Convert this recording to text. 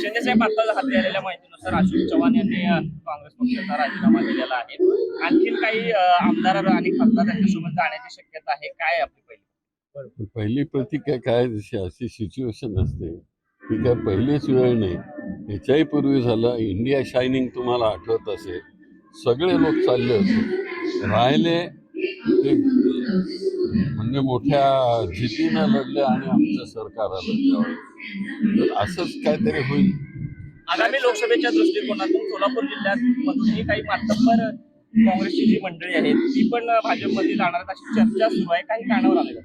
शिंदे साहेब आता हाती आलेल्या माहितीनुसार अशोक चव्हाण यांनी काँग्रेस पक्षाचा राजीनामा दिलेला आहे. आणखीन काही आमदार आणि खासदार त्यांच्यासोबत जाण्याची शक्यता आहे. काय आपली पहिली? पहिली प्रतिक्रिया काय जशी अशी सिच्युएशन असते ही काय पहिलीच वेळ नाही. ह्याच्याही पूर्वी झालं इंडिया शायनिंग तुम्हाला आठवत असेल. सगळे लोक चालले होते. राहिले ते म्हणजे मोठ्या जितीनं लढले आणि आमचं सरकार आलं. तर असंच काहीतरी होईल. आगामी लोकसभेच्या दृष्टिकोनातून सोलापूर जिल्ह्यात मधूनही काही मातब्बर काँग्रेसची जी मंडळी आहेत ती पण भाजपमध्ये जाणार अशी चर्चा सुरू आहे. काही कानावर.